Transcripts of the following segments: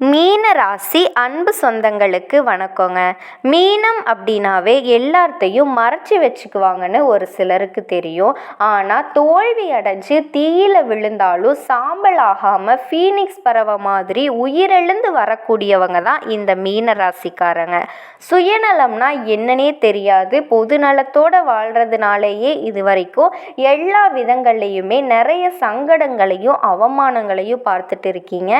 மீன ராசி அன்பு சொந்தங்களுக்கு வணக்கங்க. மீனம் அப்படின்னாவே எல்லாத்தையும் மறைச்சி வச்சுக்குவாங்கன்னு ஒரு சிலருக்கு தெரியும். ஆனால் தோல்வி அடைஞ்சு தீயில விழுந்தாலும் சாம்பல் ஆகாமல் ஃபீனிக்ஸ் பறவை மாதிரி உயிரெழுந்து வரக்கூடியவங்க தான் இந்த மீன ராசிக்காரங்க சுயநலம்னா என்னன்னே தெரியாது. பொதுநலத்தோட வாழ்கிறதுனாலேயே இது வரைக்கும் எல்லா விதங்கள்லையுமே நிறைய சங்கடங்களையும் அவமானங்களையும் பார்த்துட்டு இருக்கீங்க.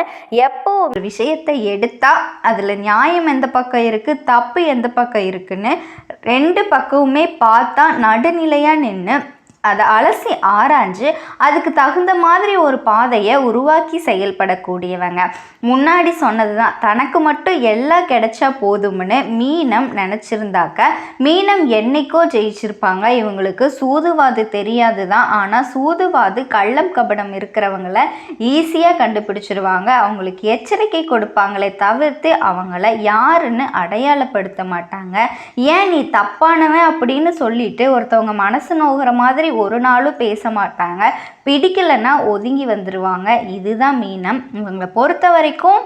எப்போ ஒரு விஷயத்தை எடுத்தால் அதில் நியாயம் எந்த பக்கம் இருக்குது தப்பு எந்த பக்கம் இருக்குன்னு ரெண்டு பக்கமுமே பார்த்தா நடுநிலையாக நின்று அதை அலசி ஆராய்ஞ்சு அதுக்கு தகுந்த மாதிரி ஒரு பாதையை உருவாக்கி செயல்படக்கூடியவங்க. முன்னாடி சொன்னது தான் தனக்கு மட்டும் எல்லாம் கிடைச்சா போதும்னு மீனம் நினச்சிருந்தாக்க மீனம் என்னைக்கோ ஜெயிச்சிருப்பாங்க. இவங்களுக்கு சூதுவாது தெரியாது தான் ஆனால் சூதுவாது கள்ளம் கபடம் இருக்கிறவங்கள ஈஸியாக கண்டுபிடிச்சிருவாங்க. அவங்களுக்கு எச்சரிக்கை கொடுப்பாங்களே தவிர்த்து அவங்கள யாருன்னு அடையாளப்படுத்த மாட்டாங்க. ஏன் நீ தப்பானவன் அப்படின்னு சொல்லிட்டு ஒருத்தவங்க மனசு நோகிற மாதிரி ஒரு நாளும் பேச மாட்டாங்க. பிடிக்கலைன்னா ஒதுங்கி வந்துடுவாங்க இதுதான் மீனம். இவங்களை பொறுத்த வரைக்கும்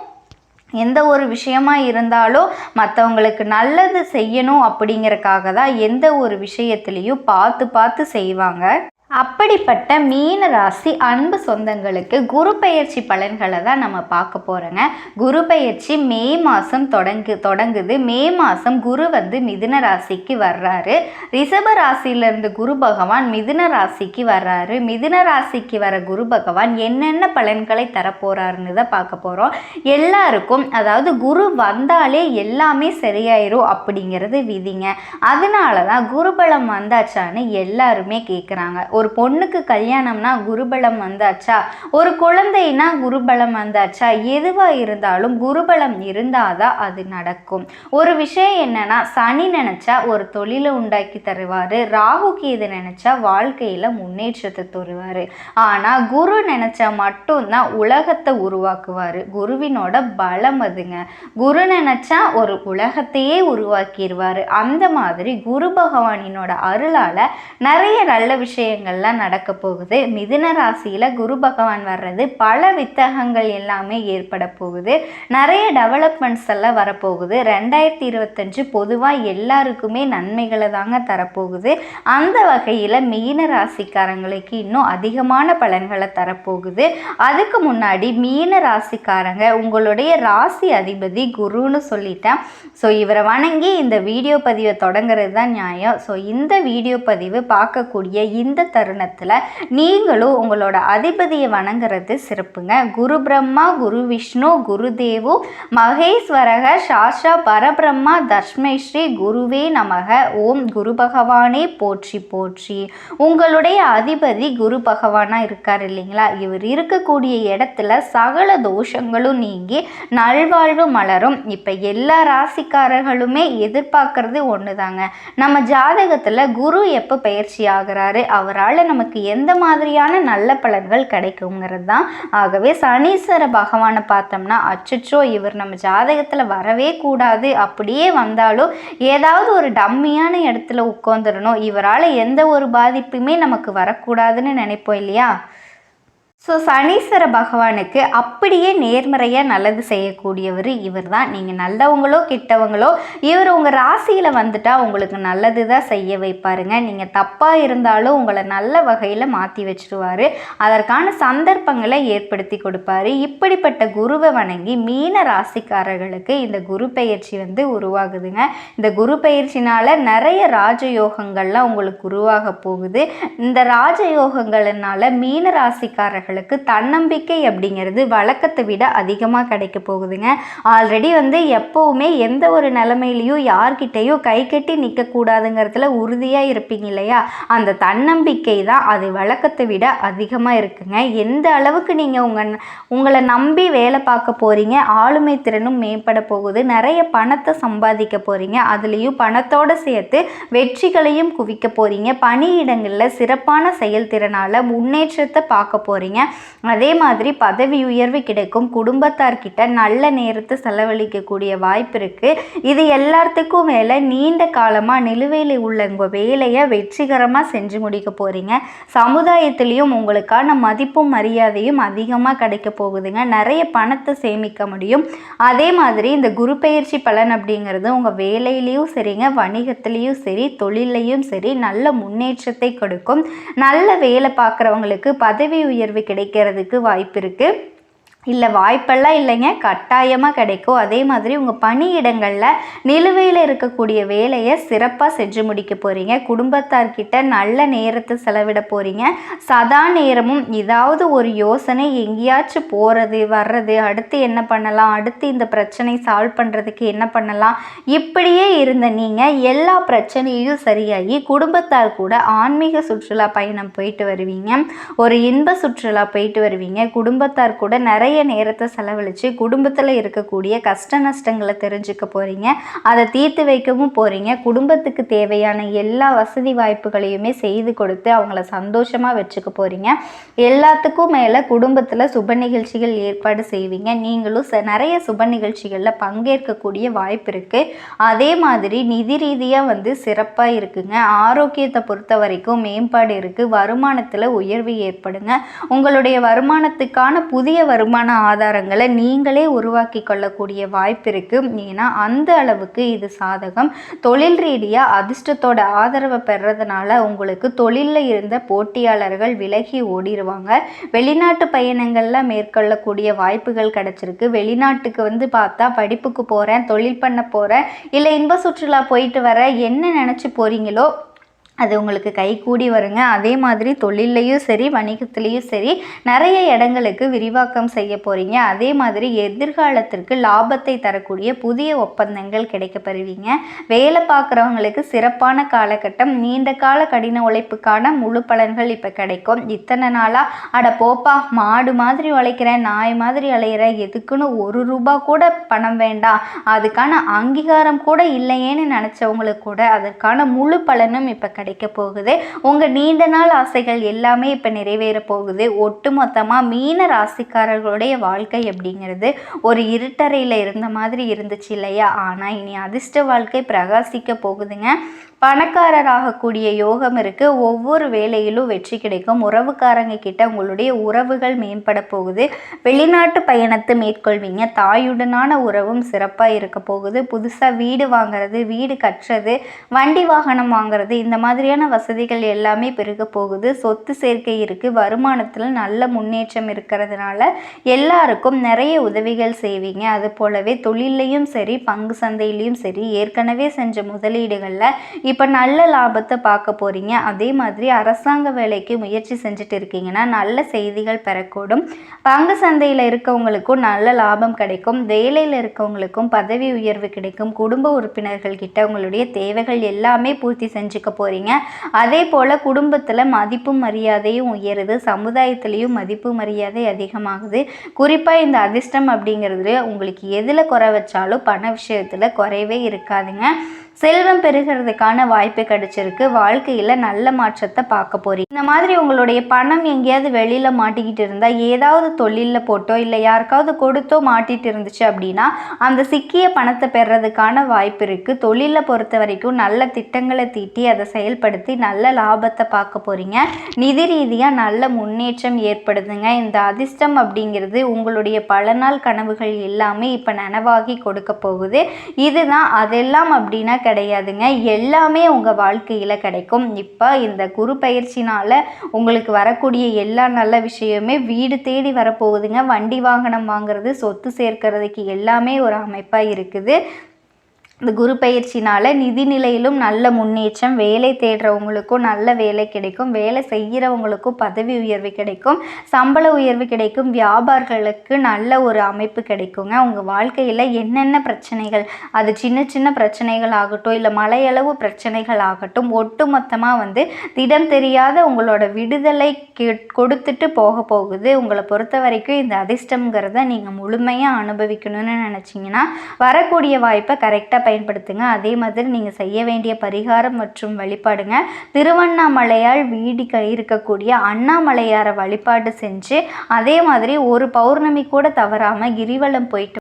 எந்த ஒரு விஷயமா இருந்தாலும் மற்றவங்களுக்கு நல்லது செய்யணும் அப்படிங்கிறக்காக தான் எந்த ஒரு விஷயத்துலேயும் பார்த்து பார்த்து செய்வாங்க. அப்படிப்பட்ட மீன ராசி அன்பு சொந்தங்களுக்கு குரு பெயர்ச்சி பலன்களை தான் நம்ம பார்க்க போகிறோங்க குரு பெயர்ச்சி மே மாதம் தொடங்கு தொடங்குது. மே மாதம் குரு வந்து மிதுன ராசிக்கு வர்றாரு. ரிஷப ராசியிலேருந்து குரு பகவான் மிதுன ராசிக்கு வர்றாரு. மிதுன ராசிக்கு வர குரு பகவான் என்னென்ன பலன்களை தரப்போகிறாருன்னு தான் பார்க்க போகிறோம் எல்லாருக்கும் அதாவது குரு வந்தாலே எல்லாமே சரியாயிரும் அப்படிங்கிறது விதிங்க. அதனால தான் குருபலம் வந்தாச்சான்னு எல்லாருமே கேட்குறாங்க ஒரு பொண்ணுக்கு கல்யாணம்னா குருபலம் வந்தாச்சா? ஒரு குழந்தைனா குருபலம் வந்தாச்சா? எதுவாக இருந்தாலும் குருபலம் இருந்தாதான் அது நடக்கும். ஒரு விஷயம் என்னன்னா சனி நினச்சா ஒரு தொழிலை உண்டாக்கி தருவார். ராகு கேது நினச்சா வாழ்க்கையில் முன்னேற்றத்தை தருவார். ஆனால் குரு நினச்சா மட்டும்தான் உலகத்தை உருவாக்குவார். குருவினோட பலம் அதுங்க. குரு நினச்சா ஒரு உலகத்தையே உருவாக்கிடுவார் அந்த மாதிரி குரு பகவானினோட அருளால் நிறைய நல்ல விஷயங்கள் விஷயங்கள்லாம் நடக்க போகுது. மிதுன ராசியில் குரு பகவான் வர்றது பல வித்தகங்கள் எல்லாமே ஏற்பட போகுது. நிறைய டெவலப்மெண்ட்ஸ் எல்லாம் வரப்போகுது. ரெண்டாயிரத்தி இருபத்தஞ்சு பொதுவாக எல்லாருக்குமே நன்மைகளை தாங்க தரப்போகுது. அந்த வகையில் மீன ராசிக்காரங்களுக்கு இன்னும் அதிகமான பலன்களை தரப்போகுது. அதுக்கு முன்னாடி மீன ராசிக்காரங்க உங்களுடைய ராசி அதிபதி குருன்னு சொல்லிட்டேன். ஸோ இவரை வணங்கி இந்த வீடியோ பதிவை தொடங்குறது தான் நியாயம். ஸோ இந்த வீடியோ பதிவு பார்க்கக்கூடிய இந்த தருணத்தில் நீங்களும் உங்களோட அதிபதியை வணங்குறது சிறப்புங்க. குரு பிரம்மா குரு விஷ்ணு குரு தேவு மகேஸ்வரக சாஷா பரபிரம்மா தஷ்மை ஸ்ரீ குருவே நமக. ஓம் குரு பகவானே போற்றி போற்றி. உங்களுடைய அதிபதி குரு பகவானாக இருக்கார் இல்லைங்களா? இவர் இருக்கக்கூடிய இடத்துல சகல தோஷங்களும் நீங்கி நல்வாழ்வு மலரும். இப்போ எல்லா ராசிக்காரர்களுமே எதிர்பார்க்கறது ஒன்று தாங்க நம்ம ஜாதகத்தில் குரு எப்போ பயிற்சி ஆகிறாரு? அவரால் அதனால் நமக்கு எந்த மாதிரியான நல்ல பலன்கள் கிடைக்குங்கிறது தான். ஆகவே சனீஸ்வர பகவானை பார்த்தோம்னா அச்சச்சோ இவர் நம்ம ஜாதகத்தில் வரவே கூடாது. அப்படியே வந்தாலும் ஏதாவது ஒரு டம்மியான இடத்துல உட்காந்துடணும் இவரால் எந்த ஒரு பாதிப்புமே நமக்கு வரக்கூடாதுன்னு நினைப்போம் இல்லையா? ஸோ சனீஸ்வர பகவானுக்கு அப்படியே நேர்மறையாக நல்லது செய்யக்கூடியவர் இவர் தான் நீங்கள் நல்லவங்களோ கெட்டவங்களோ இவர் உங்கள் ராசியில் வந்துட்டால் உங்களுக்கு நல்லது தான் செய்ய வைப்பாருங்க. நீங்கள் தப்பாக இருந்தாலும் உங்களை நல்ல வகையில் மாற்றி வச்சுருவார். அதற்கான சந்தர்ப்பங்களை ஏற்படுத்தி கொடுப்பாரு. இப்படிப்பட்ட குருவை வணங்கி மீன ராசிக்காரர்களுக்கு இந்த குரு பயிற்சி வந்து உருவாகுதுங்க. இந்த குரு பயிற்சினால் நிறைய ராஜயோகங்கள்லாம் உங்களுக்கு உருவாக போகுது. இந்த ராஜயோகங்களினால மீன ராசிக்காரர்கள் அவங்களுக்கு தன்னம்பிக்கை அப்படிங்கிறது வழக்கத்தை விட அதிகமாக கிடைக்க போகுதுங்க. ஆல்ரெடி வந்து எப்போவுமே எந்த ஒரு நிலமையிலையும் யார்கிட்டையும் கை கட்டி நிற்கக்கூடாதுங்கிறதுல உறுதியாக இருப்பீங்க இல்லையா? அந்த தன்னம்பிக்கை தான் அது வழக்கத்தை விட அதிகமாக இருக்குங்க. எந்த அளவுக்கு நீங்கள் உங்கள் உங்களை நம்பி வேலை பார்க்க போகிறீங்க ஆளுமை திறனும் மேம்பட போகுது நிறைய பணத்தை சம்பாதிக்க போகிறீங்க அதுலேயும் பணத்தோடு சேர்த்து வெற்றிகளையும் குவிக்க போகிறீங்க பணியிடங்களில் சிறப்பான செயல்திறனால் முன்னேற்றத்தை பார்க்க போகிறீங்க போகிறீங்க அதே மாதிரி பதவி உயர்வு கிடைக்கும். குடும்பத்தார்கிட்ட நல்ல நேரத்தை செலவழிக்கக்கூடிய வாய்ப்பு இருக்குது இது எல்லாத்துக்கும் மேலே நீண்ட காலமாக நிலுவையில் உள்ள உங்கள் வேலையை வெற்றிகரமாக செஞ்சு முடிக்க போகிறீங்க சமுதாயத்திலையும் உங்களுக்கான மதிப்பும் மரியாதையும் அதிகமாக கிடைக்க போகுதுங்க. நிறைய பணத்தை சேமிக்க முடியும். அதே மாதிரி இந்த குரு பயிற்சி பலன் அப்படிங்கிறது உங்கள் வேலையிலையும் சரிங்க வணிகத்திலையும் சரி தொழிலையும் சரி நல்ல முன்னேற்றத்தை கொடுக்கும். நல்ல வேலை பார்க்குறவங்களுக்கு பதவி உயர்வு கிடைக்கிறதுக்கு வாய்ப்பு இருக்குது இல்லை வாய்ப்பெல்லாம் இல்லைங்க. கட்டாயமாக கிடைக்கும். அதே மாதிரி உங்கள் பணியிடங்களில் நிலுவையில் இருக்கக்கூடிய வேலையை சிறப்பாக செஞ்சு முடிக்க போகிறீங்க குடும்பத்தார்கிட்ட நல்ல நேரத்தை செலவிட போகிறீங்க சதா நேரமும் ஏதாவது ஒரு யோசனை எங்கேயாச்சும் போகிறது வர்றது அடுத்து என்ன பண்ணலாம் அடுத்து இந்த பிரச்சனை சால்வ் பண்ணுறதுக்கு என்ன பண்ணலாம் இப்படியே இருந்த நீங்கள் எல்லா பிரச்சனையும் சரியாகி குடும்பத்தார் கூட ஆன்மீக சுற்றுலா பயணம் போயிட்டு வருவீங்க. ஒரு இன்ப சுற்றுலா போயிட்டு வருவீங்க. குடும்பத்தார் கூட நிறைய நிறைய நேரத்தை செலவழித்து குடும்பத்தில் இருக்கக்கூடிய கஷ்ட நஷ்டங்களை தெரிஞ்சுக்க போகிறீங்க அதை தீர்த்து வைக்கவும் போகிறீங்க குடும்பத்துக்கு தேவையான எல்லா வசதி வாய்ப்புகளையுமே செய்து கொடுத்து அவங்கள சந்தோஷமாக வச்சுக்க போகிறீங்க எல்லாத்துக்கும் மேலே குடும்பத்தில் சுப நிகழ்ச்சிகள் ஏற்பாடு செய்வீங்க. நீங்களும் ச நிறைய சுப நிகழ்ச்சிகளில் பங்கேற்கக்கூடிய வாய்ப்பு இருக்குது அதே மாதிரி நிதி ரீதியாக வந்து சிறப்பாக இருக்குங்க. ஆரோக்கியத்தை பொறுத்த வரைக்கும் மேம்பாடு இருக்குது வருமானத்தில் உயர்வு ஏற்படுங்க. உங்களுடைய வருமானத்துக்கான புதிய வருமான ஆதாரங்களை நீங்களே உருவாக்கி கொள்ளக்கூடிய வாய்ப்பு இருக்குது ஏன்னா அந்த அளவுக்கு இது சாதகம். தொழில் ரீதியாக அதிர்ஷ்டத்தோட ஆதரவை பெறதுனால உங்களுக்கு தொழிலில் இருந்த போட்டியாளர்கள் விலகி ஓடிடுவாங்க வெளிநாட்டு பயணங்களில் மேற்கொள்ளக்கூடிய வாய்ப்புகள் கிடச்சிருக்கு. வெளிநாட்டுக்கு வந்து பார்த்தா படிப்புக்கு போகிறேன் தொழில் பண்ண போகிறேன் இல்லை இன்ப சுற்றுலா போயிட்டு வர என்ன நினச்சி போகிறீங்களோ அது உங்களுக்கு கைகூடி வருங்க. அதே மாதிரி தொழில்லையும் சரி வணிகத்துலேயும் சரி நிறைய இடங்களுக்கு விரிவாக்கம் செய்ய போகிறீங்க அதே மாதிரி எதிர்காலத்திற்கு லாபத்தை தரக்கூடிய புதிய ஒப்பந்தங்கள் கிடைக்க பெறுவீங்க. வேலை பார்க்குறவங்களுக்கு சிறப்பான காலகட்டம் நீண்ட கால கடின உழைப்புக்கான முழு பலன்கள் இப்போ கிடைக்கும். இத்தனை நாளாக அட போப்பா மாடு மாதிரி உழைக்கிறேன் நாய் மாதிரி அலையிறேன் எதுக்குன்னு ஒரு ரூபா கூட பணம் வேண்டாம். அதுக்கான அங்கீகாரம் கூட இல்லையேன்னு நினச்சவங்களுக்கு கூட அதற்கான முழு பலனும் இப்போ கிடைக்க போகுது. உங்கள் நீண்ட நாள் ஆசைகள் எல்லாமே இப்போ நிறைவேற போகுது. ஒட்டு மொத்தமாக மீன ராசிக்காரர்களுடைய வாழ்க்கை அப்படிங்கிறது ஒரு இருட்டறையில் இருந்த மாதிரி இருந்துச்சு இல்லையா? ஆனால் இனி அதிர்ஷ்ட வாழ்க்கை பிரகாசிக்க போகுதுங்க. பணக்காரராகக்கூடிய யோகம் இருக்குது ஒவ்வொரு வேலையிலும் வெற்றி கிடைக்கும். உறவுக்காரங்க கிட்ட உங்களுடைய உறவுகள் மேம்பட போகுது. வெளிநாட்டு பயணத்தை மேற்கொள்வீங்க. தாயுடனான உறவும் சிறப்பாக இருக்க போகுது. புதுசாக வீடு வாங்குறது வீடு கட்டுறது வண்டி வாகனம் வாங்குறது இந்த மாதிரி மாதிரியான வசதிகள் எல்லாமே பெருக போகுது. சொத்து சேர்க்கை இருக்குது வருமானத்தில் நல்ல முன்னேற்றம் இருக்கிறதுனால எல்லாருக்கும் நிறைய உதவிகள் செய்வீங்க. அது போலவே தொழிலையும் சரி பங்கு சந்தையிலையும் சரி ஏற்கனவே செஞ்ச முதலீடுகளில் இப்போ நல்ல லாபத்தை பார்க்க போகிறீங்க அதே மாதிரி அரசாங்க வேலைக்கு முயற்சி செஞ்சுட்டு இருக்கீங்கன்னா நல்ல செய்திகள் பெறக்கூடும். பங்கு சந்தையில் இருக்கவங்களுக்கும் நல்ல லாபம் கிடைக்கும். வேலையில் இருக்கவங்களுக்கும் பதவி உயர்வு கிடைக்கும். குடும்ப உறுப்பினர்கள் கிட்ட உங்களுடைய தேவைகள் எல்லாமே பூர்த்தி செஞ்சுக்க போகிறீங்க அதே போல் குடும்பத்தில் மதிப்பு மரியாதையும் உயருது. சமுதாயத்துலேயும் மதிப்பு மரியாதை அதிகமாகுது. குறிப்பாக இந்த அதிர்ஷ்டம் அப்படிங்கிறதுல உங்களுக்கு எதில் குறை வச்சாலும் பண விஷயத்தில் குறைவே இருக்காதுங்க. செல்வம் பெருகிறதுக்கான வாய்ப்பு கிடைச்சிருக்கு. வாழ்க்கையில் நல்ல மாற்றத்தை பார்க்க போறீங்க. இந்த மாதிரி உங்களுடைய பணம் எங்கேயாவது வெளியில் மாட்டிக்கிட்டு இருந்தால் ஏதாவது தொழிலில் போட்டோ இல்லை யாருக்காவது கொடுத்தோ மாட்டிட்டு இருந்துச்சு அப்படின்னா அந்த சிக்கிய பணத்தை பெறதுக்கான வாய்ப்பு இருக்குது தொழிலை பொறுத்த வரைக்கும் நல்ல திட்டங்களை தீட்டி அதை செயல்படுத்தி நல்ல லாபத்தை பார்க்க போகிறீங்க நிதி ரீதியாக நல்ல முன்னேற்றம் ஏற்படுதுங்க. இந்த அதிர்ஷ்டம் அப்படிங்கிறது உங்களுடைய பல நாள் கனவுகள் எல்லாமே இப்போ நனவாகி கொடுக்க போகுது. இதுதான் அதெல்லாம் அப்படின்னா கிடையாதுங்க. எல்லாமே உங்கள் வாழ்க்கையில் கிடைக்கும். இப்போ இந்த குரு பயிற்சினால் உங்களுக்கு வரக்கூடிய எல்லா நல்ல விஷயமே வீடு தேடி வரப்போகுதுங்க. வண்டி வாகனம் வாங்குறது சொத்து சேர்க்கறதுக்கு எல்லாமே ஒரு அமைப்பாக இருக்குது. இந்த குரு பயிற்சினால் நிதி நிலையிலும் நல்ல முன்னேற்றம் வேலை தேடுறவங்களுக்கும் நல்ல வேலை கிடைக்கும் வேலை செய்கிறவங்களுக்கும் பதவி உயர்வு கிடைக்கும் சம்பள உயர்வு கிடைக்கும் வியாபாரிகளுக்கு நல்ல ஒரு அமைப்பு கிடைக்குங்க. உங்கள் வாழ்க்கையில் என்னென்ன பிரச்சனைகள் அது சின்ன சின்ன பிரச்சனைகள் ஆகட்டும் இல்லை மலையளவு பிரச்சனைகள் ஆகட்டும் ஒட்டுமொத்தமாக வந்து திடம் தெரியாத உங்களோட விடுதலை கொடுத்துட்டு போக போகுது. உங்களை பொறுத்த வரைக்கும் இந்த அதிர்ஷ்டங்கிறத நீங்கள் முழுமையாக அனுபவிக்கணும்னு நினச்சிங்கன்னா வரக்கூடிய வாய்ப்பை கரெக்டாக பயன்படுத்துங்க. அதே மாதிரி நீங்கள் செய்ய வேண்டிய பரிகாரம் மற்றும் வழிபாடுங்க. திருவண்ணாமலையால் வீடு இருக்கக்கூடிய அண்ணாமலையாரை வழிபாடு செஞ்சு அதே மாதிரி ஒரு பௌர்ணமி கூட தவறாமல் கிரிவலம் போயிட்டு